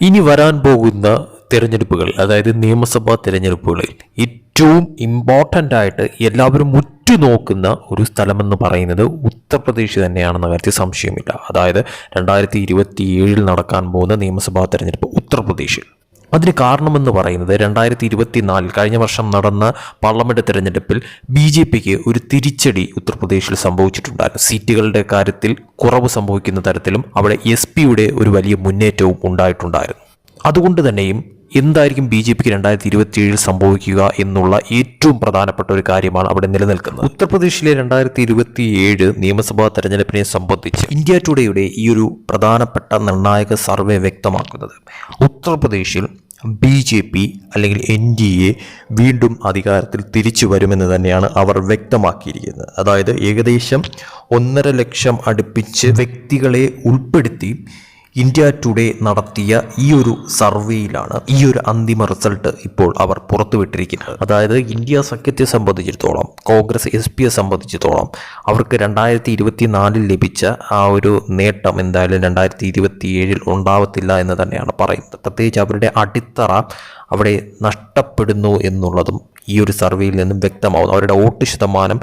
ഇനി വരാൻ പോകുന്ന തിരഞ്ഞെടുപ്പുകൾ അതായത് നിയമസഭാ തിരഞ്ഞെടുപ്പുകളിൽ ഏറ്റവും ഇമ്പോർട്ടന്റ് ആയിട്ട് എല്ലാവരും ഉറ്റുനോക്കുന്ന ഒരു സ്ഥലമെന്ന് പറയുന്നത് ഉത്തർപ്രദേശ് തന്നെയാണെന്ന കാര്യത്തിൽ സംശയമില്ല. അതായത് രണ്ടായിരത്തി ഇരുപത്തി ഏഴിൽ നടക്കാൻ പോകുന്ന നിയമസഭാ തിരഞ്ഞെടുപ്പ് ഉത്തർപ്രദേശിൽ അതിന് കാരണമെന്ന് പറയുന്നത് രണ്ടായിരത്തി ഇരുപത്തിനാലിൽ കഴിഞ്ഞ വർഷം നടന്ന പാർലമെന്റ് തെരഞ്ഞെടുപ്പിൽ ബി ജെ പിക്ക് ഒരു തിരിച്ചടി ഉത്തർപ്രദേശിൽ സംഭവിച്ചിട്ടുണ്ടായിരുന്നു. സീറ്റുകളുടെ കാര്യത്തിൽ കുറവ് സംഭവിക്കുന്ന തരത്തിലും അവിടെ എസ് പിയുടെ ഒരു വലിയ മുന്നേറ്റവും ഉണ്ടായിട്ടുണ്ടായിരുന്നു. അതുകൊണ്ട് തന്നെയും എന്തായിരിക്കും ബി ജെ പിക്ക് രണ്ടായിരത്തി ഇരുപത്തിയേഴിൽ സംഭവിക്കുക എന്നുള്ള ഏറ്റവും പ്രധാനപ്പെട്ട ഒരു കാര്യമാണ് അവിടെ നിലനിൽക്കുന്നത്. ഉത്തർപ്രദേശിലെ രണ്ടായിരത്തി ഇരുപത്തി ഏഴ് നിയമസഭാ തെരഞ്ഞെടുപ്പിനെ സംബന്ധിച്ച് ഇന്ത്യ ടുഡേയുടെ ഈ ഒരു പ്രധാനപ്പെട്ട നിർണായക സർവേ വ്യക്തമാക്കുന്നത്. ഉത്തർപ്രദേശിൽ ബി ജെ പി അല്ലെങ്കിൽ എൻ ഡി എ വീണ്ടും അധികാരത്തിൽ തിരിച്ചു വരുമെന്ന് തന്നെയാണ് അവർ വ്യക്തമാക്കിയിരിക്കുന്നത്. അതായത് ഏകദേശം ഒന്നര ലക്ഷം അടുപ്പിച്ച് വ്യക്തികളെ ഉൾപ്പെടുത്തി ഇന്ത്യ ടുഡേ നടത്തിയ ഈ ഒരു സർവേയിലാണ് ഈ ഒരു അന്തിമ റിസൾട്ട് ഇപ്പോൾ അവർ പുറത്തുവിട്ടിരിക്കുന്നത്. അതായത് ഇന്ത്യ സഖ്യത്തെ സംബന്ധിച്ചിടത്തോളം കോൺഗ്രസ് എസ് പിയെ സംബന്ധിച്ചിടത്തോളം അവർക്ക് രണ്ടായിരത്തി ഇരുപത്തി നാലിൽ ലഭിച്ച ആ ഒരു നേട്ടം എന്തായാലും രണ്ടായിരത്തി ഇരുപത്തി ഉണ്ടാവത്തില്ല എന്ന് തന്നെയാണ് പറയുന്നത്. പ്രത്യേകിച്ച് അവരുടെ അടിത്തറ അവിടെ നഷ്ടപ്പെടുന്നു എന്നുള്ളതും ഈ ഒരു സർവേയിൽ നിന്നും വ്യക്തമാവുന്നു. അവരുടെ വോട്ട് ശതമാനം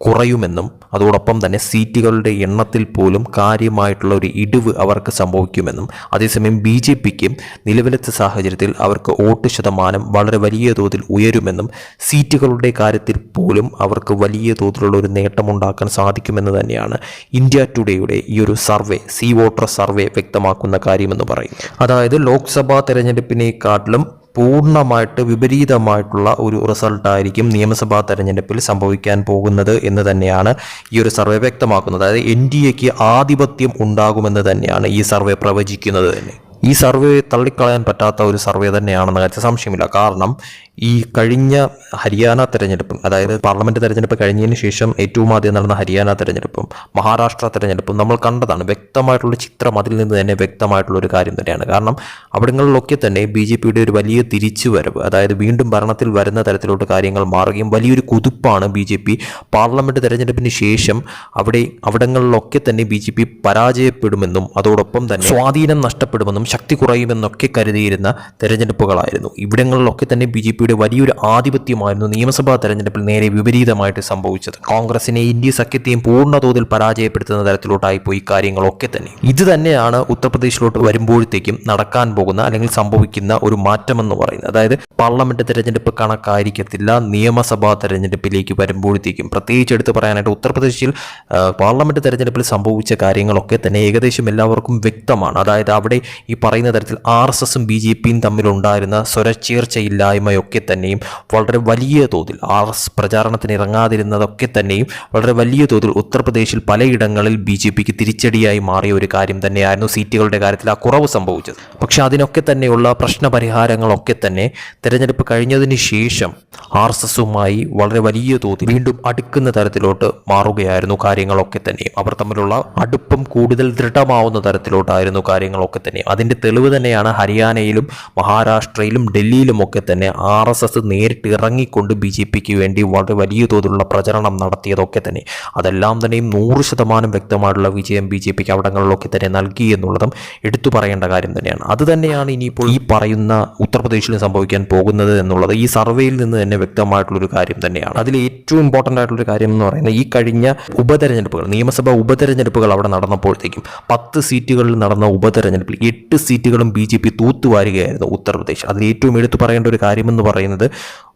കുറയുമെന്നും അതോടൊപ്പം തന്നെ സീറ്റുകളുടെ എണ്ണത്തിൽ പോലും കാര്യമായിട്ടുള്ള ഒരു ഇടിവ് അവർക്ക് സംഭവിക്കുമെന്നും. അതേസമയം ബി ജെ പിക്ക് നിലവിലത്തെ സാഹചര്യത്തിൽ അവർക്ക് വോട്ട് ശതമാനം വളരെ വലിയ തോതിൽ ഉയരുമെന്നും സീറ്റുകളുടെ കാര്യത്തിൽ പോലും അവർക്ക് വലിയ തോതിലുള്ള ഒരു നേട്ടമുണ്ടാക്കാൻ സാധിക്കുമെന്ന് തന്നെയാണ് ഇന്ത്യ ടുഡേയുടെ ഈ ഒരു സർവേ സി വോട്ടർ സർവേ വ്യക്തമാക്കുന്ന കാര്യമെന്ന് പറയും അതായത് ലോക്സഭാ തെരഞ്ഞെടുപ്പിനെക്കാട്ടിലും പൂർണമായിട്ട് വിപരീതമായിട്ടുള്ള ഒരു റിസൾട്ടായിരിക്കും നിയമസഭാ തെരഞ്ഞെടുപ്പിൽ സംഭവിക്കാൻ പോകുന്നത് എന്ന് തന്നെയാണ് ഈ ഒരു സർവേ വ്യക്തമാക്കുന്നത്. അതായത് എൻ ഡി എക്ക് ആധിപത്യം ഉണ്ടാകുമെന്ന് തന്നെയാണ് ഈ സർവേ പ്രവചിക്കുന്നത് തന്നെ. ഈ സർവേ തള്ളിക്കളയാൻ പറ്റാത്ത ഒരു സർവേ തന്നെയാണെന്ന കാര്യത്തിൽ സംശയമില്ല. കാരണം ഈ കഴിഞ്ഞ ഹരിയാന തെരഞ്ഞെടുപ്പും അതായത് പാർലമെന്റ് തെരഞ്ഞെടുപ്പ് കഴിഞ്ഞതിന് ശേഷം ഏറ്റവും ആദ്യം നടന്ന ഹരിയാന തെരഞ്ഞെടുപ്പും മഹാരാഷ്ട്ര തെരഞ്ഞെടുപ്പും നമ്മൾ കണ്ടതാണ്. വ്യക്തമായിട്ടുള്ള ചിത്രം അതിൽ നിന്ന് തന്നെ വ്യക്തമായിട്ടുള്ള ഒരു കാര്യം തന്നെയാണ്. കാരണം അവിടങ്ങളിലൊക്കെ തന്നെ ബി ജെ പിയുടെ ഒരു വലിയ തിരിച്ചുവരവ് അതായത് വീണ്ടും ഭരണത്തിൽ വരുന്ന തരത്തിലോട്ട് കാര്യങ്ങൾ മാറുകയും വലിയൊരു കുതിപ്പാണ് ബി ജെ പി. പാർലമെന്റ് തെരഞ്ഞെടുപ്പിന് ശേഷം അവിടെ അവിടങ്ങളിലൊക്കെ തന്നെ ബി ജെ പി പരാജയപ്പെടുമെന്നും അതോടൊപ്പം തന്നെ സ്വാധീനം നഷ്ടപ്പെടുമെന്നും ശക്തി കുറയുമെന്നൊക്കെ കരുതിയിരുന്ന തെരഞ്ഞെടുപ്പുകളായിരുന്നു. ഇവിടങ്ങളിലൊക്കെ തന്നെ ബി ജെ പിയുടെ വലിയൊരു ആധിപത്യമായിരുന്നു നിയമസഭാ തെരഞ്ഞെടുപ്പിൽ നേരെ വിപരീതമായിട്ട് സംഭവിച്ചത്. കോൺഗ്രസിനെ ഇന്ത്യ സഖ്യത്തെയും പൂർണതോതിൽ പരാജയപ്പെടുത്തുന്ന തരത്തിലോട്ടായി പോയി കാര്യങ്ങളൊക്കെ തന്നെ. ഇത് തന്നെയാണ് ഉത്തർപ്രദേശിലോട്ട് വരുമ്പോഴത്തേക്കും നടക്കാൻ പോകുന്ന അല്ലെങ്കിൽ സംഭവിക്കുന്ന ഒരു മാറ്റമെന്ന് പറയുന്നത്. അതായത് പാർലമെന്റ് തെരഞ്ഞെടുപ്പ് കണക്കായിരിക്കത്തില്ല നിയമസഭാ തെരഞ്ഞെടുപ്പിലേക്ക് വരുമ്പോഴത്തേക്കും. പ്രത്യേകിച്ച് എടുത്ത് പറയാനായിട്ട് ഉത്തർപ്രദേശിൽ പാർലമെന്റ് തെരഞ്ഞെടുപ്പിൽ സംഭവിച്ച കാര്യങ്ങളൊക്കെ തന്നെ ഏകദേശം എല്ലാവർക്കും വ്യക്തമാണ്. അതായത് അവിടെ ഈ പറയുന്ന തരത്തിൽ ആർ എസ് എസും ബി ജെ പിയും തമ്മിലുണ്ടായിരുന്ന സ്വരച്ചേർച്ചയില്ലായ്മയൊക്കെ തന്നെയും വളരെ വലിയ തോതിൽ ആർ എസ് പ്രചാരണത്തിന് ഇറങ്ങാതിരുന്നതൊക്കെ തന്നെയും വളരെ വലിയ തോതിൽ ഉത്തർപ്രദേശിൽ പലയിടങ്ങളിൽ ബി ജെ പിക്ക് തിരിച്ചടിയായി മാറിയ ഒരു കാര്യം തന്നെയായിരുന്നു സീറ്റുകളുടെ കാര്യത്തിൽ ആ കുറവ് സംഭവിച്ചത്. പക്ഷേ അതിനൊക്കെ തന്നെയുള്ള പ്രശ്നപരിഹാരങ്ങളൊക്കെ തന്നെ തെരഞ്ഞെടുപ്പ് കഴിഞ്ഞതിന് ശേഷം ആർ എസ് എസുമായി വളരെ വലിയ തോതിൽ വീണ്ടും അടുക്കുന്ന തരത്തിലോട്ട് മാറുകയായിരുന്നു കാര്യങ്ങളൊക്കെ തന്നെയും. അവർ തമ്മിലുള്ള അടുപ്പം കൂടുതൽ ദൃഢമാവുന്ന തരത്തിലോട്ടായിരുന്നു കാര്യങ്ങളൊക്കെ തന്നെ അതിന്റെ തെളിവ് തന്നെയാണ് ഹരിയാനയിലും മഹാരാഷ്ട്രയിലും ഡൽഹിയിലും ഒക്കെ തന്നെ ആർ എസ് എസ് നേരിട്ട് ഇറങ്ങിക്കൊണ്ട് ബി ജെ പിക്ക് വേണ്ടി വളരെ വലിയ തോതിലുള്ള പ്രചരണം നടത്തിയതൊക്കെ തന്നെ. അതെല്ലാം തന്നെയും നൂറ് ശതമാനം വ്യക്തമായിട്ടുള്ള വിജയം ബി ജെ പിക്ക് അവിടങ്ങളിലൊക്കെ തന്നെ നൽകി എന്നുള്ളതും എടുത്തു പറയേണ്ട കാര്യം തന്നെയാണ്. അത് തന്നെയാണ് ഇനിയിപ്പോൾ ഈ പറയുന്ന ഉത്തർപ്രദേശിൽ സംഭവിക്കാൻ പോകുന്നത് എന്നുള്ളത് ഈ സർവേയിൽ നിന്ന് തന്നെ വ്യക്തമായിട്ടുള്ളൊരു കാര്യം തന്നെയാണ്. അതിൽ ഏറ്റവും ഇമ്പോർട്ടന്റ് ആയിട്ടുള്ളൊരു കാര്യം എന്ന് പറയുന്നത് ഈ കഴിഞ്ഞ ഉപതെരഞ്ഞെടുപ്പുകൾ നിയമസഭാ ഉപതെരഞ്ഞെടുപ്പുകൾ അവിടെ നടന്നപ്പോഴത്തേക്കും പത്ത് സീറ്റുകളിൽ നടന്ന ഉപതെരഞ്ഞെടുപ്പിൽ എട്ട് സീറ്റുകളും ബി ജെ പി തൂത്തുവാരുകയായിരുന്നു ഉത്തർപ്രദേശ്. അതിൽ ഏറ്റവും എടുത്തു പറയേണ്ട ഒരു കാര്യമെന്ന് പറയുന്നത്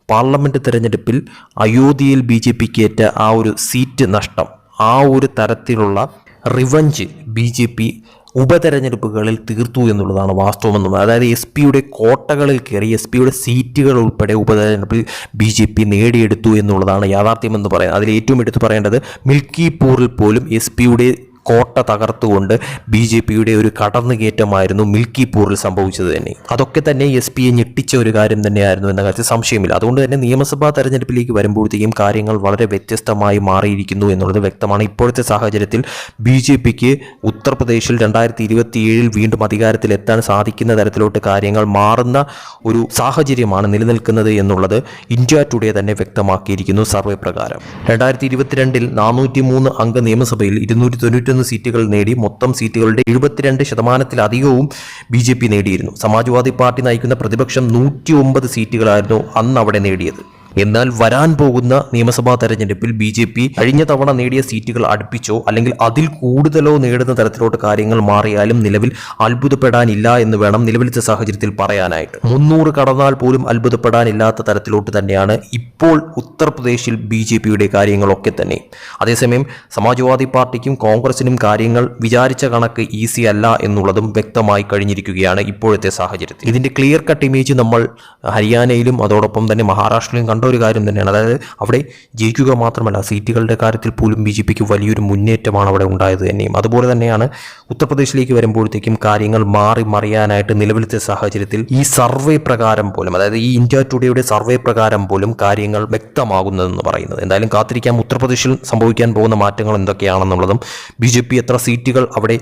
പാർലമെന്റ് തിരഞ്ഞെടുപ്പിൽ അയോധ്യയിൽ ബി ജെ പിക്ക് ഏറ്റ ആ ഒരു സീറ്റ് നഷ്ടം ആ ഒരു തരത്തിലുള്ള റിവഞ്ച് ബി ജെ പി ഉപതെരഞ്ഞെടുപ്പുകളിൽ തീർത്തു എന്നുള്ളതാണ് വാസ്തവമെന്നും അതായത് എസ് പിയുടെ കോട്ടകളിൽ കയറി എസ് പിയുടെ സീറ്റുകൾ ഉൾപ്പെടെ ഉപതെരഞ്ഞെടുപ്പിൽ ബി ജെ പി നേടിയെടുത്തു എന്നുള്ളതാണ് യാഥാർത്ഥ്യമെന്ന് പറയുന്നത് അതിൽ ഏറ്റവും എടുത്തു പറയേണ്ടത് മിൽക്കിപൂറിൽ പോലും എസ് പിയുടെ കോട്ട തകർത്തുകൊണ്ട് ബി ജെ പിയുടെ ഒരു കടന്നുകയറ്റമായിരുന്നു മിൽക്കിപ്പൂറിൽ സംഭവിച്ചത് തന്നെ. അതൊക്കെ തന്നെ എസ് പിയെ ഞെട്ടിച്ച ഒരു കാര്യം തന്നെയായിരുന്നു എന്ന കാര്യത്തിൽ സംശയമില്ല. അതുകൊണ്ട് തന്നെ നിയമസഭാ തെരഞ്ഞെടുപ്പിലേക്ക് വരുമ്പോഴത്തേക്കും കാര്യങ്ങൾ വളരെ വ്യത്യസ്തമായി മാറിയിരിക്കുന്നു എന്നുള്ളത് വ്യക്തമാണ്. ഇപ്പോഴത്തെ സാഹചര്യത്തിൽ ബി ജെ പിക്ക് ഉത്തർപ്രദേശിൽ രണ്ടായിരത്തി ഇരുപത്തിയേഴിൽ വീണ്ടും അധികാരത്തിൽ എത്താൻ സാധിക്കുന്ന തരത്തിലോട്ട് കാര്യങ്ങൾ മാറുന്ന ഒരു സാഹചര്യമാണ് നിലനിൽക്കുന്നത് എന്നുള്ളത് ഇന്ത്യ ടുഡേ തന്നെ വ്യക്തമാക്കിയിരിക്കുന്നു സർവേ പ്രകാരം. രണ്ടായിരത്തി ഇരുപത്തിരണ്ടിൽ നാനൂറ്റി മൂന്ന് അംഗ നിയമസഭയിൽ ഇരുന്നൂറ്റി തൊണ്ണൂറ്റി ഇരുപത്തിയൊന്ന് സീറ്റുകൾ നേടി മൊത്തം സീറ്റുകളുടെ എഴുപത്തിരണ്ട് ശതമാനത്തിലധികവും ബി ജെ പി നേടിയിരുന്നു. സമാജ്വാദി പാർട്ടി നയിക്കുന്ന പ്രതിപക്ഷം നൂറ്റി ഒമ്പത് സീറ്റുകളായിരുന്നു അന്ന് അവിടെ നേടിയത്. എന്നാൽ വരാൻ പോകുന്ന നിയമസഭാ തെരഞ്ഞെടുപ്പിൽ ബി ജെ പി കഴിഞ്ഞ തവണ നേടിയ സീറ്റുകൾ അടുപ്പിച്ചോ അല്ലെങ്കിൽ അതിൽ കൂടുതലോ നേടുന്ന തരത്തിലോട്ട് കാര്യങ്ങൾ മാറിയാലും നിലവിൽ അത്ഭുതപ്പെടാനില്ല എന്ന് വേണം നിലവിലത്തെ സാഹചര്യത്തിൽ പറയാനായിട്ട്. മുന്നൂറ് കടന്നാൽ പോലും അത്ഭുതപ്പെടാനില്ലാത്ത തരത്തിലോട്ട് തന്നെയാണ് ഇപ്പോൾ ഉത്തർപ്രദേശിൽ ബി ജെ പിയുടെ കാര്യങ്ങളൊക്കെ തന്നെ. അതേസമയം സമാജ്വാദി പാർട്ടിക്കും കോൺഗ്രസിനും കാര്യങ്ങൾ വിചാരിച്ച കണക്ക് ഈസി അല്ല എന്നുള്ളതും വ്യക്തമായി കഴിഞ്ഞിരിക്കുകയാണ് ഇപ്പോഴത്തെ സാഹചര്യത്തിൽ. ഇതിന്റെ ക്ലിയർ കട്ട് ഇമേജ് നമ്മൾ ഹരിയാനയിലും അതോടൊപ്പം തന്നെ മഹാരാഷ്ട്രയിലും കണ്ട ഒരു കാര്യം തന്നെയാണ്. അതായത് അവിടെ ജയിക്കുക മാത്രമല്ല സീറ്റുകളുടെ കാര്യത്തിൽ പോലും ബി ജെ പിക്ക് വലിയൊരു മുന്നേറ്റമാണ് അവിടെ ഉണ്ടായത് തന്നെയും. അതുപോലെ തന്നെയാണ് ഉത്തർപ്രദേശിലേക്ക് വരുമ്പോഴത്തേക്കും കാര്യങ്ങൾ മാറി മറിയാനായിട്ട് നിലവിലത്തെ സാഹചര്യത്തിൽ ഈ സർവേ പ്രകാരം പോലും അതായത് ഈ ഇന്ത്യ ടുഡേയുടെ സർവേ പ്രകാരം പോലും കാര്യങ്ങൾ വ്യക്തമാകുന്നതെന്ന് പറയുന്നത്. എന്തായാലും കാത്തിരിക്കാം ഉത്തർപ്രദേശിൽ സംഭവിക്കാൻ പോകുന്ന മാറ്റങ്ങൾ എന്തൊക്കെയാണെന്നുള്ളതും ബി ജെ പി എത്ര സീറ്റുകൾ അവിടെ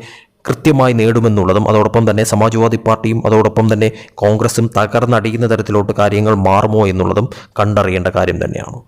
കൃത്യമായി നേടുമെന്നുള്ളതും അതോടൊപ്പം തന്നെ സമാജ്വാദി പാർട്ടിയും അതോടൊപ്പം തന്നെ കോൺഗ്രസും തകർന്നടിയുന്ന തരത്തിലോട്ട് കാര്യങ്ങൾ മാറുമോ എന്നുള്ളതും കണ്ടറിയേണ്ട കാര്യം തന്നെയാണ്.